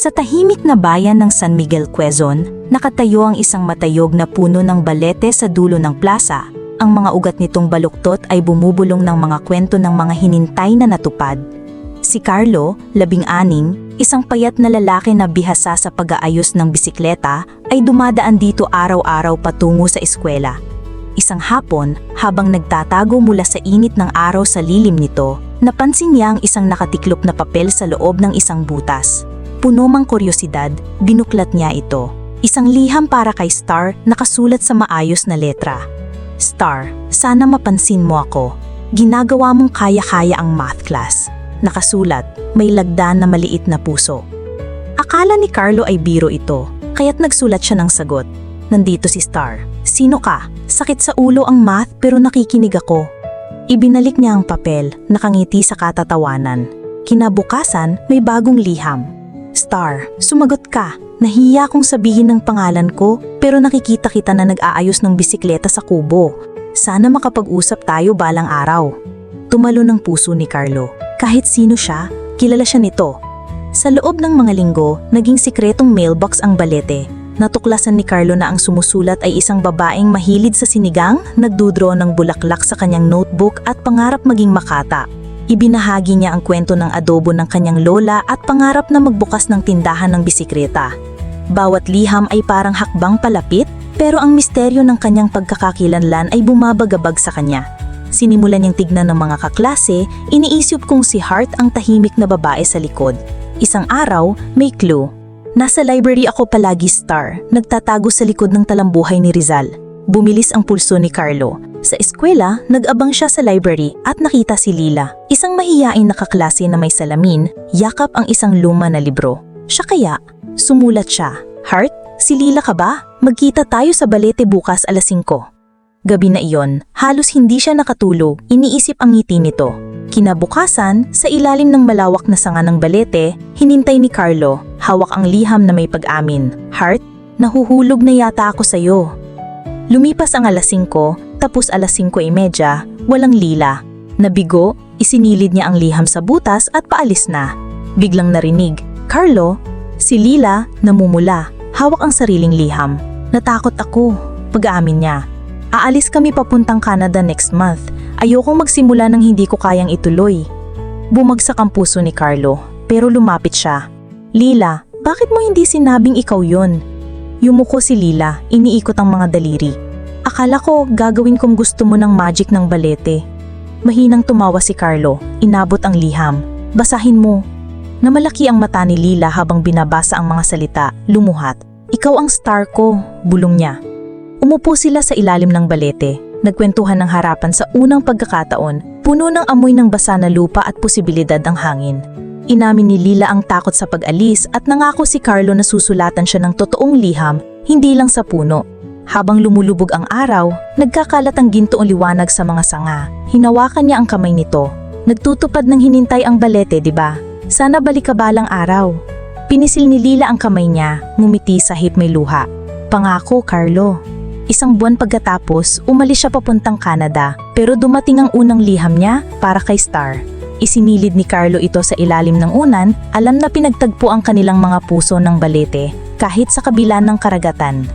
Sa tahimik na bayan ng San Miguel, Quezon, nakatayo ang isang matayog na puno ng balete sa dulo ng plaza. Ang mga ugat nitong baluktot ay bumubulong ng mga kwento ng mga hinintay na natupad. Si Carlo, labing-aning, isang payat na lalaki na bihasa sa pag-aayos ng bisikleta, ay dumadaan dito araw-araw patungo sa eskwela. Isang hapon, habang nagtatago mula sa init ng araw sa lilim nito, napansin niya ang isang nakatiklop na papel sa loob ng isang butas. Puno mang kuryosidad, binuklat niya ito. Isang liham para kay Star nakasulat sa maayos na letra. Star, sana mapansin mo ako. Ginagawa mong kaya-kaya ang math class. Nakasulat, may lagdan na maliit na puso. Akala ni Carlo ay biro ito, kaya't nagsulat siya ng sagot. Nandito si Star. Sino ka? Sakit sa ulo ang math pero nakikinig ako. Ibinalik niya ang papel, nakangiti sa katatawanan. Kinabukasan, may bagong liham. Star, sumagot ka. Nahiya kong sabihin ng pangalan ko pero nakikita kita na nag-aayos ng bisikleta sa kubo. Sana makapag-usap tayo balang araw. Tumalo ng puso ni Carlo. Kahit sino siya, kilala siya nito. Sa loob ng mga linggo, naging sikretong mailbox ang balete. Natuklasan ni Carlo na ang sumusulat ay isang babaeng mahilig sa sinigang, nagdudro ng bulaklak sa kanyang notebook at pangarap maging makata. Ibinahagi niya ang kwento ng adobo ng kanyang lola at pangarap na magbukas ng tindahan ng bisikleta. Bawat liham ay parang hakbang palapit, pero ang misteryo ng kanyang pagkakakilanlan ay bumabagabag sa kanya. Sinimulan niyang tignan ng mga kaklase, iniisip kung si Hart ang tahimik na babae sa likod. Isang araw, may clue. Nasa library ako palagi star, nagtatago sa likod ng talambuhay ni Rizal. Bumilis ang pulso ni Carlo. Sa eskwela, nag-abang siya sa library at nakita si Lila, isang mahiyain na kaklase na may salamin, yakap ang isang luma na libro. Siya kaya, sumulat siya. Heart, si Lila ka ba? Magkita tayo sa balete bukas alas 5. Gabi na iyon, halos hindi siya nakatulog, iniisip ang ngiti nito. Kinabukasan, sa ilalim ng malawak na sanga ng balete, hinintay ni Carlo, hawak ang liham na may pag-amin. Heart, nahuhulog na yata ako sa'yo. Lumipas ang alas 5, tapos alas 5.30, walang lila. Nabigo, isinilid niya ang liham sa butas at paalis na. Biglang narinig, Carlo, si Lila, namumula, hawak ang sariling liham. Natakot ako, pag-aamin niya. Aalis kami papuntang Canada next month. Ayokong magsimula ng hindi ko kayang ituloy. Bumagsak ang puso ni Carlo, pero lumapit siya. Lila, bakit mo hindi sinabing ikaw yon? Yumuko si Lila, iniikot ang mga daliri. Akala ko gagawin kong gusto mo ng magic ng balete. Mahinang tumawa si Carlo, inabot ang liham. Basahin mo. Namalaki ang mata ni Lila habang binabasa ang mga salita, lumuhat. Ikaw ang star ko, bulong niya. Umupo sila sa ilalim ng balete. Nagkwentuhan ng harapan sa unang pagkakataon, puno ng amoy ng basa na lupa at posibilidad ng hangin. Inamin ni Lila ang takot sa pag-alis at nangako si Carlo na susulatan siya ng totoong liham, hindi lang sa puno. Habang lumulubog ang araw, nagkakalat ang gintoong liwanag sa mga sanga. Hinawakan niya ang kamay nito. Nagtutupad ng hinintay ang balete, di ba? Sana balikabalang araw. Pinisil ni Lila ang kamay niya, ngumiti sa hip may luha. Pangako, Carlo. Isang buwan pagkatapos, umalis siya papuntang Canada, pero dumating ang unang liham niya para kay Star. Isinilid ni Carlo ito sa ilalim ng unan, alam na pinagtagpo ang kanilang mga puso ng balete, kahit sa kabila ng karagatan.